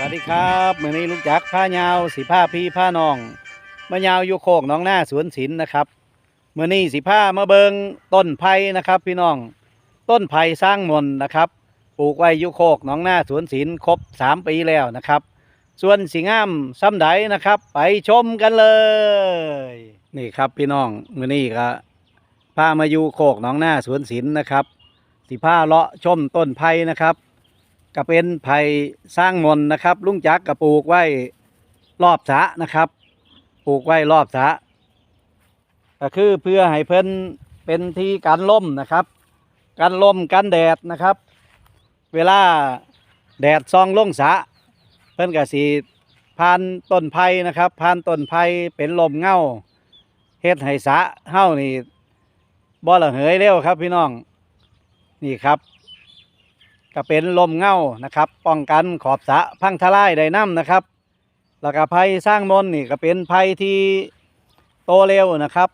วัสดีครับมือนี้ลุงจักผ้ายาวสีผ้าพี่ผ้าน้องมายาวอยู่โคกน้องหน้าสวนศิลป์นะครับมือนี้สีผ้ามาเบิงต้นไผ่นะครับ พี่น้อง ต้นไผ่สร้างมนต์นะครับปลูกไว้อยู่โคกน้องหน้าสวนศิลป์ครบสามปีแล้วนะครับ ส่วนสีงามซ้ำใดนะครับ ไปชมกันเลย นี่ครับพี่น้องมือนี้ก็พามาอยู่โคกน้องหน้าสวนศิลป์นะครับสีผ้าเลาะชมต้นไผ่นะครับ ก็เป็นไผ่สร้างมนนะครับ ลุงจักรก็ปลูกไว้รอบสะนะครับปลูกไว้รอบสะก็คือเพื่อให้เพิ่นเป็นที่กันลมนะครับ กันลมกันแดดนะครับ เวลาแดดซองลงสะ เพิ่นก็สีพานต้นไผ่นะครับพานต้นไผ่เป็นลมเงาเฮ็ดให้สะเฮ้านี่บ่ละเหยเร็วครับพี่น้องนี่ครับ ก็เป็นลมเงานะครับ ป้องกันขอบสะพังทลายไดน้ำนะครับ แล้วก็ภัยสร้างมนนี่ก็เป็นภัยที่โตเร็วนะครับ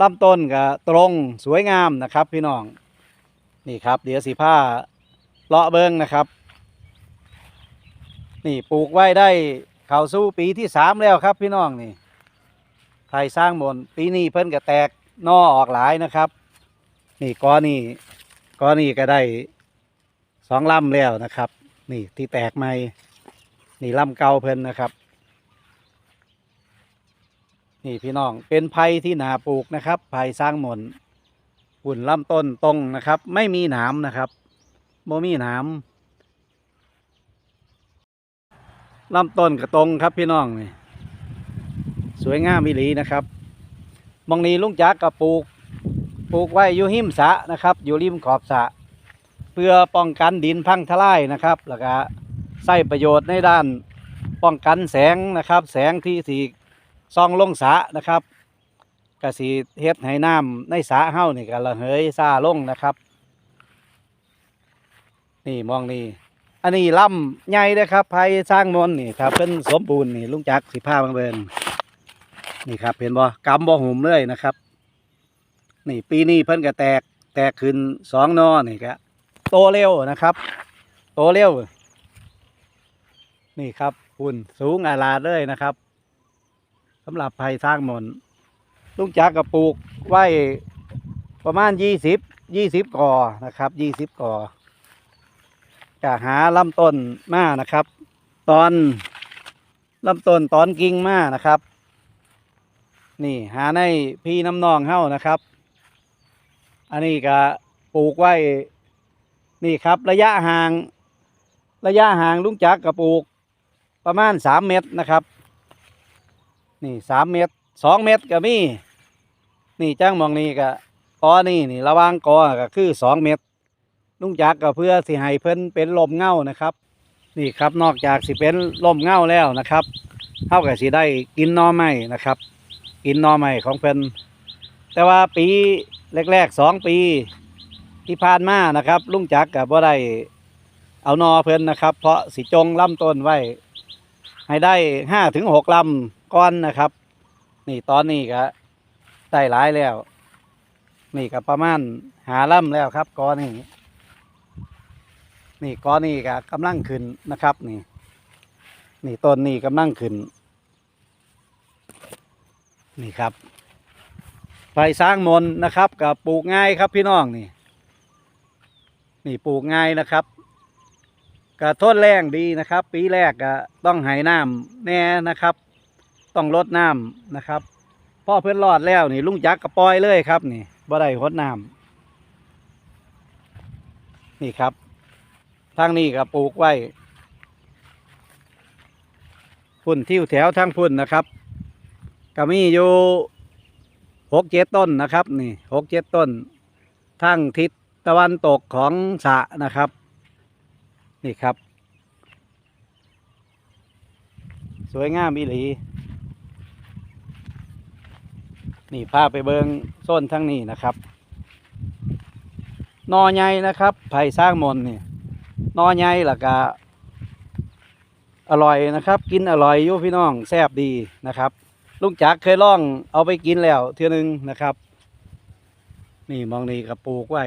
ลำต้นก็ตรงสวยงามนะครับพี่น้องนี่ครับ เดี๋ยวสีผ้าเลาะเบิงนะครับ นี่ปลูกไว้ได้เข้าสู่ปีที่สามแล้วครับพี่น้องนี่ไทยสร้างมนปีนี้เพิ่นก็แตกนอออกหลายนะครับ นี่กอนี่กอนี่ก็ได้ องลำแล้วนะครับ นี่ที่แตกใหม่นี่ลำเก่าเพิ่นนะครับ นี่พี่น้องเป็นไผ่ที่นาปลูกนะครับไผ่สร้างหมนหุ่นลำต้นตรงนะครับ ไม่มีหนามนะครับโมมีหนามลำต้นก็ตรงครับพี่น้องนี่สวยงามมิลีนะครับมองนี้ลุงจักรก็ปลูก ปลูกไว้อยู่หิมสะนะครับ อยู่ริมขอบสะ เพื่อป้องกันดินพังทลายนะครับแล้วก็ใช้ประโยชน์ในด้านป้องกันแสงนะครับ แสงที่สีซองลงสะนะครับก็สีเฮ็ดให้น้ำในสะเฮ้านี่ก็ระเหยซาลงนะครับ นี่มองนี่อันนี้ลำใหญ่นะครับภัยสร้างมนนี่ครับเป็นสมบูรณ์นี่ลุงจักสีผ้าบางเบินนี่ครับเห็นบ่กำบ่หุ่มเลยนะครับ นี่ปีนี้เพิ่นก็แตกแตกขึ้นสองนอนี่ก็ โตเร็วนะครับ โตเร็ว นี่ครับหุ่นสูงอาลาดเลยนะครับสำหรับภัยสร้างมนต์ลุงจักกระปลูกไว้ประมาณยี่สิบยี่สิบก่อนะครับยี่สิบก่อจะหาลำต้นมานะครับ ตอนลำต้นตอนกิ่งมานะครับ นี่หาในพี่น้ำนองเฮ้านะครับ อันนี้ก็ปลูกไว้ นี่ครับระยะห่าง ระยะห่างลุงจักรกระปลูกประมาณสามเมตรนะครับ นี่สามเมตรสองเมตรก็มีนี่จ้างมองนี่ก็กอนี่นี่ระว่างกอก็คือสองเมตรลุงจักรก็เพื่อสิให้เพิ่นเป็นลมเงานะครับ นี่ครับนอกจากสิเป็นลมเงาแล้วนะครับเท่ากับสิได้กินนอไม้นะครับ กินนอไม้ของเพิ่นแต่ว่าปีแรกๆสองปี ที่ผ่านมานะครับ ลุงจักกับว่าได้เอานอเพิ่นนะครับ เพราะสิจงลำต้นไว้ ให้ได้ห้าถึงหกลำก้อนนะครับ นี่ตอนนี้ก็ได้หลายแล้ว นี่ก็ประมาณหาลำแล้วครับก้อนนี้นี่ก้อนนี้ก็กำลังขึ้นนะครับนี่ นี่ต้นนี้กำลังขึ้น นี่ครับไผ่สร้างมนนะครับกับปลูกง่ายครับพี่น้องนี่ นี่ปลูกง่ายนะครับกระทนแรงดีนะครับ ปีแรกก็ต้องให้น้ำแน่นะครับ ต้องลดน้ำนะครับพ่อเพื่อนรอดแล้วนี่ลุงจักกระปล่อยเลยครับ นี่บ่ได้หดน้ำนี่ครับทางนี้ก็ปลูกไว้พุ่นทิวแถวทางพุ่นนะครับก็มีอยู่หกเจ็ดต้นนะครับ นี่หกเจ็ดต้นทางทิศ ตะวันตกของสะนะครับ นี่ครับ สวยงามอีหลี นี่พาไปเบิงโซนทั้งนี้นะครับนอใหญ่นะครับไผ่สร้างมนนี่นอใหญ่แล้วก็อร่อยนะครับ กินอร่อยอยู่พี่น้องแซ่บดีนะครับ ลุงจักเคยล่องเอาไปกินแล้วเทื่อนึงนะครับ นี่มองนี่ก็ปลูกไว้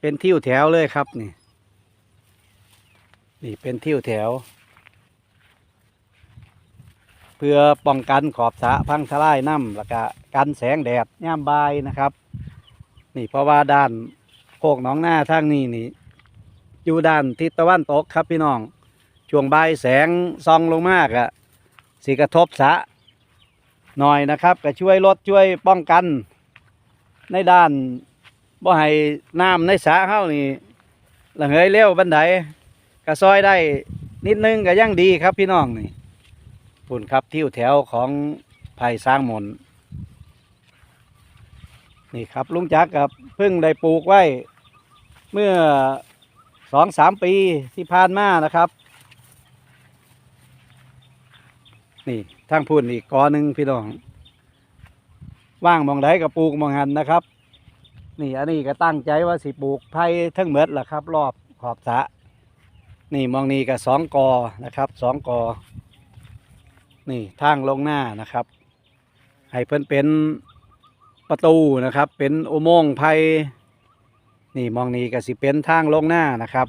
เป็นทิวแถวเลยครับนี่ นี่เป็นทิวแถว เพื่อป้องกันขอบสะพังทลายน้ำแล้วก็กันแสงแดดย่ามบายนะครับ นี่เพราะว่าด้านโคกหนองหน้าทางนี้นี่ อยู่ด้านทิศตะวันตกครับพี่น้องช่วงบ่ายแสงซองลงมากอะสิกระทบสะหน่อยนะครับ ก็ช่วยลดช่วยป้องกัน ในด้าน บ่ให้น้ำในสระเฮานี่ระเหยเร็วบันไดก็ซอยได้นิดนึงก็ยังดีครับพี่น้องนี่ปุ่นครับทิวแถวของไผ่สร้างมนนี่ครับลุงจักรกับเพิ่งได้ปลูกไว้ เมื่อสองสามปีที่ผ่านมานะครับ นี่ทางพุ่นอีกกอหนึ่งพี่น้อง ว่างมองใดก็ปลูกมองหันนะครับ นี่อันนี้ก็ตั้งใจว่าสิปลูกไผ่ทั้งเมดแหละครับ รอบขอบสะนี่มองนี้ก็สองกอนะครับสองกอ นี่ทางลงหน้านะครับ ให้เพิ่นเป็นประตูนะครับ เป็นอุโมงค์ไผ่นี่มองนี้ก็สิเป็นทางลงหน้านะครับ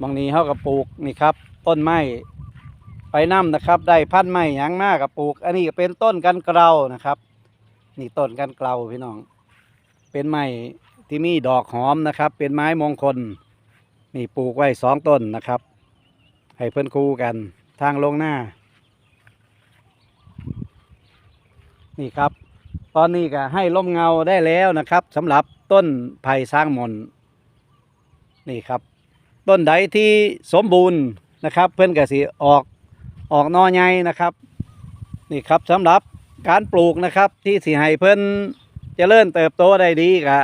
มองนี้เขาก็ปลูกนี่ครับ ต้นไม้ไปน้ำนะครับ ได้พันไม้ยังมากกับปลูก อันนี้ก็เป็นต้นกันเกลานะครับ นี่ต้นกันเกลาพี่น้อง เป็นไม้ที่มีดอกหอมนะครับ เป็นไม้มงคล นี่ปลูกไว้สองต้นนะครับ ให้เพื่อนคู่กันทางลงหน้า นี่ครับ ตอนนี้ก็ให้ร่มเงาได้แล้วนะครับสำหรับต้นไผ่สร้างมนนี่ครับ ต้นใดที่สมบูรณ์นะครับ เพื่อนกสิออกออกนอใหญ่นะครับ นี่ครับสำหรับ การปลูกนะครับที่สิให้เพื่อนเจริญเติบโตได้ดีก็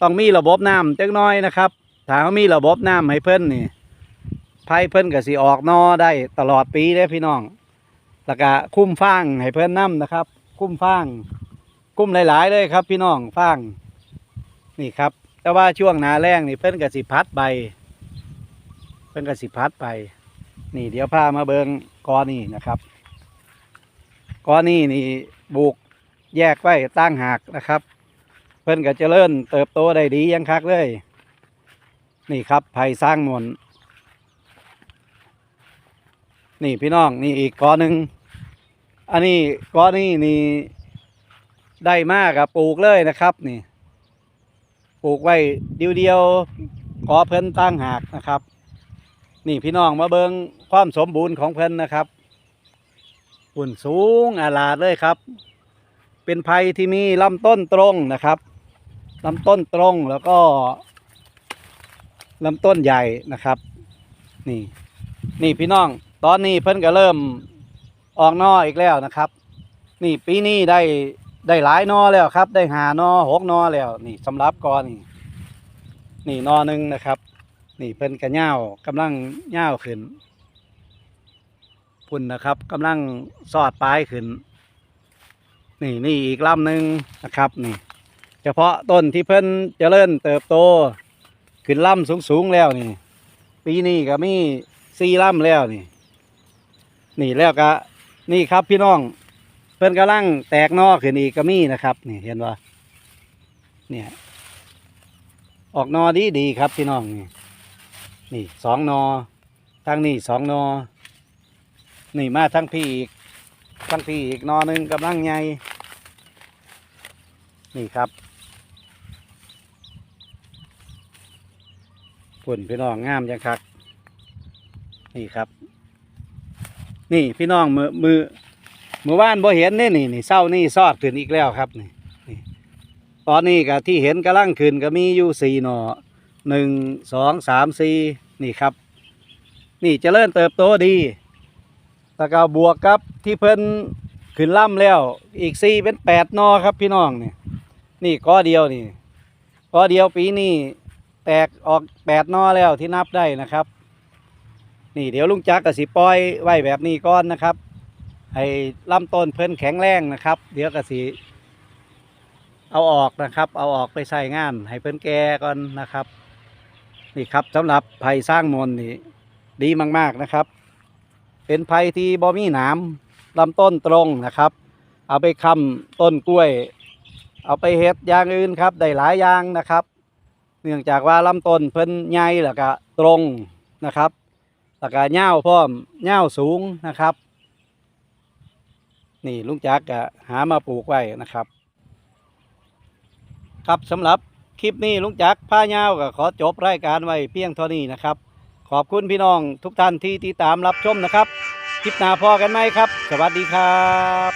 ต้องมีระบบน้ำจักน้อยนะครับถ้ามีระบบน้ำให้เพื่นนี่ไผ่เพื่นก็สิออกนอได้ตลอดปีเลยพี่น้องแล้วก็คุ้มฟางให้เพื่นน้ำนะครับ คุ้มฟางกุ้มหลาย ๆ เลยครับ พี่น้องฟางนี่ครับ แต่ว่าช่วงหนาแรงนี่เพิ่นกับสิพัดใบ เพิ่นกับสิพัดไป นี่เดี๋ยวพามาเบิงกอนี่นะครับ ก้อนี่นี่บุกแยกไว้ตั้งหากนะครับ เพิ่นก็เจริญเติบโตได้ดียังคักเลย นี่ครับไผ่สร้างมนต์นี่พี่น้องนี่อีกก้อนหนึ่งอันนี้ก้อนี่นี่ได้มากกับปลูกเลยนะครับนี่ ปลูกไว้เดียวเดียวขอเพิ่นตั้งหากนะครับ นี่พี่น้องมาเบิงความสมบูรณ์ของเพิ่นนะครับ หุ่นสูงอาลาดเลยครับ เป็นไผ่ที่มีลำต้นตรงนะครับลำต้นตรงแล้วก็ลำต้นใหญ่นะครับ นี่ นี่พี่น้อง ตอนนี้เพิ่นก็เริ่มออกนออีกแล้วนะครับ นี่ปีนี้ได้ได้หลายนอแล้วครับ ได้หานอหกนอแล้ว นี่สำหรับกอนี่ นี่นอหนึ่งนะครับ นี่เพิ่นกระเง่ากำลังเง่าขึ้น พุ่นนะครับกำลังสอดปลายขึ้น นี่นี่อีกลำหนึ่งนะครับนี่ เฉพาะต้นที่เพิ่นเจริญเติบโต ขึ้นลำสูงๆแล้วนี่ ปีนี้ก็มีสี่ลำแล้วนี่ นี่แล้วก็นี่ครับพี่น้อง เพิ่นกำลังแตกนอขึ้นอีกก็มีนะครับ นี่เห็นว่าเนี่ยออกนอดีดีครับพี่น้องนี่นี่สองนอทางนี่สองนอ นี่มาทั้งพี่อีกทั้งพี่อีกนอหนึ่งกำลังใหญ่นี่ครับปุ่นพี่น้องงามจังคัก นี่ครับ นี่พี่น้องมือมือมือว่านบ่เห็นนี่นี่นี่เศร้านี่ซอดขึ้นอีกแล้วครับนี่นี่ตอนนี้ก็ที่เห็นกำลังขึ้นก็มีอยู่สี่หน่อหนึ่งสองสามสี่นี่ครับ นี่เจริญเติบโตดี แล้วก็บวกกับที่เพิ่นขึ้นล่ำแล้ว อีกสี่เป็นแปดนอครับพี่น้องนี่นี่ก้อเดียวนี่ก้อเดียวปีนี้แตกออกแปดนอแล้วที่นับได้นะครับ นี่เดี๋ยวลุงจักรกับสิปล่อยไว้แบบนี้ก่อนนะครับให้ลำต้นเพิ่นแข็งแรงนะครับ เดี๋ยวก็สิเอาออกนะครับ เอาออกไปใส่งาน ให้เพิ่นแก่ก่อนนะครับ นี่ครับสำหรับไผ่สร้างมนนี่ดีมาก ๆนะครับ เป็นไผ่ที่บ่มีหนามลำต้นตรงนะครับ เอาไปค้ำต้นกล้วย เอาไปเฮ็ดอย่างอื่นครับได้หลายอย่างนะครับ เนื่องจากว่าลำต้นเพิ่นใหญ่แล้วก็ตรงนะครับแล้วก็ยาพร้อมยาสูงนะครับ นี่ลุงจักก็หามาปลูกไว้นะครับ ครับสำหรับคลิปนี้ลุงจักผ้ายาก็ขอจบรายการไว้เพียงเท่านี้นะครับ ขอบคุณพี่น้องทุกท่านที่ติดตามรับชมนะครับ คลิปหน้าพอกันไหมครับ สวัสดีครับ